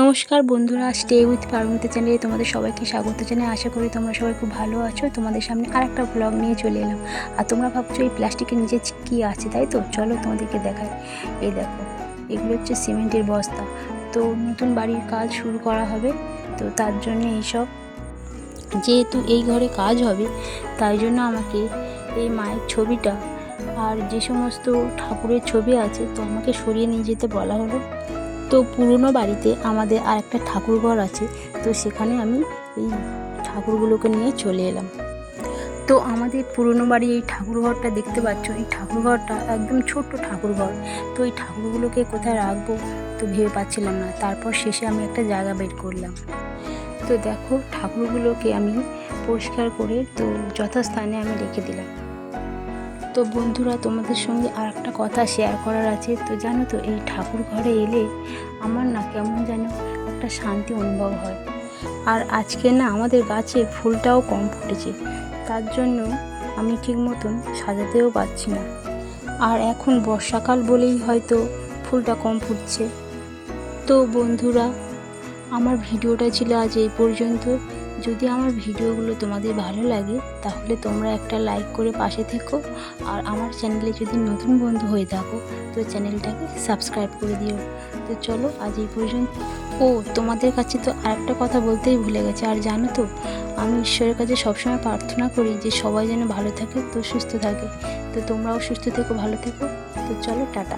নমস্কার বন্ধুরা stay with Paromita চ্যানেলে তোমাদের সবাইকে স্বাগত জানাই। আশা করি তোমরা সবাই খুব ভালো আছো। তোমাদের সামনে আর একটা ব্লগ নিয়ে চলে এলাম। আর তোমরা ভাবছ এই প্লাস্টিকের নিচে কী আছে, তাই তো? চলো তোমাদেরকে দেখাই। এই দেখো, এগুলো হচ্ছে সিমেন্টের বস্তা। তো নতুন বাড়ির কাজ শুরু করা হবে। তো তার জন্য এইসব, যেহেতু এই ঘরে কাজ হবে, তাই জন্য আমাকে এই মায়ের ছবিটা আর যে সমস্ত ঠাকুরের ছবি আছে, তো আমাকে সরিয়ে নিয়ে যেতে বলা হলো। তো পুরনো বাড়িতে আমাদের আর একটা ঠাকুর ঘর আছে, তো সেখানে আমি এই ঠাকুরগুলোকে নিয়ে চলে এলাম। তো আমাদের পুরনো বাড়ি এই ঠাকুর ঘরটা দেখতে পাচ্ছ, এই ঠাকুর ঘরটা একদম ছোট্ট ঠাকুর ঘর তো এই ঠাকুরগুলোকে কোথায় রাখব তো ভেবে পাচ্ছিলাম না, তারপর শেষে আমি একটা জায়গা বের করলাম। তো দেখো, ঠাকুরগুলোকে আমি পরিষ্কার করে তো যথাস্থানে আমি রেখে দিলাম। তো বন্ধুরা, তোমাদের সঙ্গে আর একটা কথা শেয়ার করার আছে। তো জানো তো, এই ঠাকুর ঘরে এলে আমার না কেমন যেন একটা শান্তি অনুভব হয়। আর আজকে না আমাদের গাছে ফুলটাও কম ফুটেছে। তার জন্য আমি ঠিক মতন সাজাতেও পারছি না। আর এখন বর্ষাকাল বলেই হয়তো ফুলটা কম ফুটছে। তো বন্ধুরা, আমার ভিডিওটা ছিল আজ এই পর্যন্ত। যদি আমার ভিডিওগুলো তোমাদের ভালো লাগে, তাহলে তোমরা একটা লাইক করে পাশে থেকো। আর আমার চ্যানেলে যদি নতুন বন্ধু হয়ে থাকো, তো চ্যানেলটাকে সাবস্ক্রাইব করে দিও। তো চলো, আজ এই পর্যন্ত। ও, তোমাদের কাছে তো আরেকটা কথা বলতেই ভুলে গেছে। আর জানো তো, আমি ঈশ্বরের কাছে সবসময় প্রার্থনা করি যে সবাই যেন ভালো থাকে তো সুস্থ থাকে। তো তোমরাও সুস্থ থেকো, ভালো থেকো। তো চলো, টাটা।